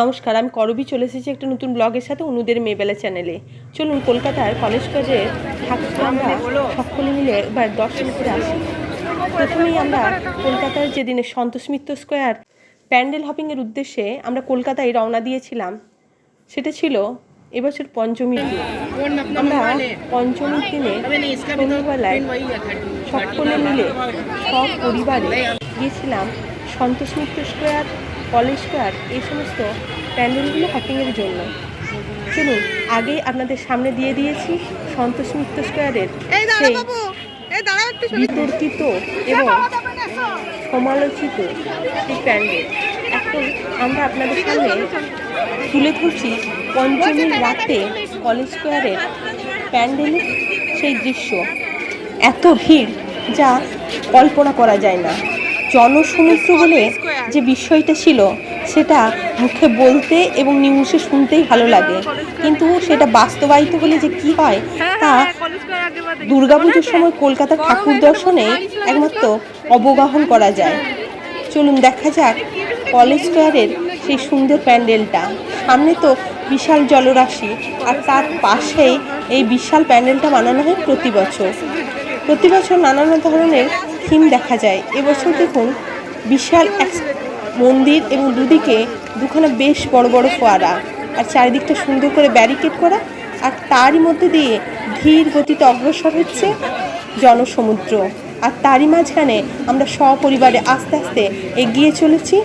নমস্কার, আমি করবি চলে এসেছি একটা নতুন ব্লগের সাথে অনুদের মেয়েবেলা চ্যানেলে। চলুন কলকাতার কলেজ ঠাকুরকে আমরা সকলে মিলে এবার দর্শন করে আসি। প্রথমেই আমরা কলকাতার যেদিনে সন্তোষ মিত্র স্কোয়ার প্যান্ডেল হপিংয়ের উদ্দেশ্যে আমরা কলকাতায় রওনা দিয়েছিলাম, সেটা ছিল এবছর পঞ্চমীর দিন। আমরা পঞ্চমীর দিনে সন্ধ্যাবেলায় সকলে মিলে সব পরিবারে গিয়েছিলাম Santosh Mitra square college square এই সমস্ত প্যান্ডেলগুলো হপিংয়ের জন্য। চলুন আগে আপনাদের সামনে দিয়ে দিয়েছি সন্তোষ মিত্র স্কোয়ারের সেই বিতর্কিত এবং সমালোচিত এই প্যান্ডেল। এখন আমরা আপনাদের সামনে তুলে ধরছি পঞ্চমীর রাতে কলেজ স্কোয়ারের প্যান্ডেলের সেই দৃশ্য। এত ভিড় যা কল্পনা করা যায় না। জনসমুদ্র বলে যে বিষয়টা ছিল সেটা মুখে বলতে এবং নিউজে শুনতেই ভালো লাগে। কিন্তু সেটা বাস্তবায়িত হলে যে কি হয় তা দুর্গাপুজোর সময় কলকাতার ঠাকুর দর্শনে একমাত্র অবগাহন করা যায়। চলুন দেখা যাক কলেজ স্কোয়ারের সেই সুন্দর প্যান্ডেলটা। সামনে তো বিশাল জলরাশি আর তার পাশেই এই বিশাল প্যান্ডেলটা বানানো হয় প্রতি বছর। প্রতি বছর নানান ধরনের থিম দেখা যায়। এবছর দেখুন বিশাল এক মন্দির এবং দুদিকে দুখানা বেশ বড় বড় ফোয়ারা। আর চারিদিকটা সুন্দর করে ব্যারিকেড করা। আর তারই মধ্যে দিয়ে ধীর গতিতে অগ্রসর হচ্ছে জনসমুদ্র। আর তারই মাঝখানে আমরা সপরিবারে আস্তে আস্তে এগিয়ে চলেছি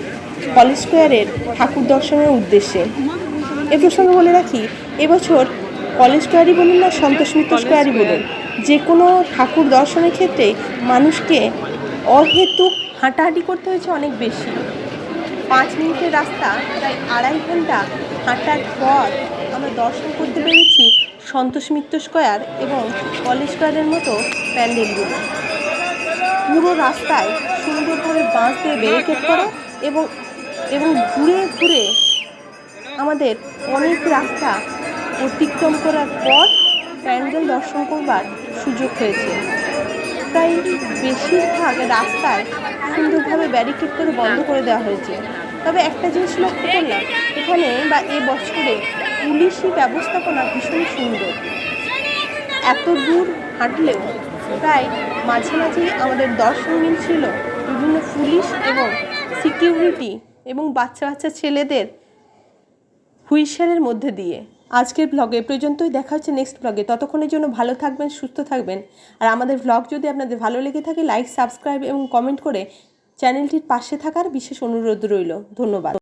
কলেজ স্কোয়ারের ঠাকুর দর্শনের উদ্দেশ্যে। এ প্রসঙ্গে বলে রাখি এবছর কলেজ স্কোয়ারই বলুন না সন্তোষ মিত্র স্কোয়ারই বলুন। যে কোনো ঠাকুর দর্শনের ক্ষেত্রে মানুষকে অহেতুক হাঁটাহাঁটি করতে হয়েছে অনেক বেশি। পাঁচ মিনিটের রাস্তা, প্রায় আড়াই ঘণ্টা হাঁটার পর আমরা দর্শন করতে পেরেছি সন্তোষ মিত্র স্কোয়ার এবং কলেজ স্কোয়ারের মতো প্যান্ডেলগুলো পুরো রাস্তায় সুন্দর করে বাঁশ দিয়ে ব্যারিকেড করা এবং এবং ঘুরে ঘুরে আমাদের অনেক রাস্তা অতিক্রম করার পর প্যান্ডেল দর্শন করবার সুযোগ হয়েছে। প্রায় বেশিরভাগ রাস্তায় সুন্দরভাবে ব্যারিকেড করে বন্ধ করে দেওয়া হয়েছে। তবে একটা জিনিস লক্ষ্য করলাম, এখানে বা এ বছরে পুলিশি ব্যবস্থাপনা ভীষণ সুন্দর। এত দূর হাঁটলেও প্রায় মাঝে মাঝেই আমাদের দর্শন মিলছিল বিভিন্ন পুলিশ এবং সিকিউরিটি এবং বাচ্চা বাচ্চা ছেলেদের হুইসেলের মধ্যে দিয়ে। আজকের ব্লগে পর্যন্তই দেখা হচ্ছে নেক্সট ব্লগে ততক্ষণের জন্য ভালো থাকবেন, সুস্থ থাকবেন। আর আমাদের ব্লগ যদি আপনাদের ভালো লেগে থাকে লাইক সাবস্ক্রাইব এবং কমেন্ট করে চ্যানেলটির পাশে থাকার বিশেষ অনুরোধ রইল। ধন্যবাদ।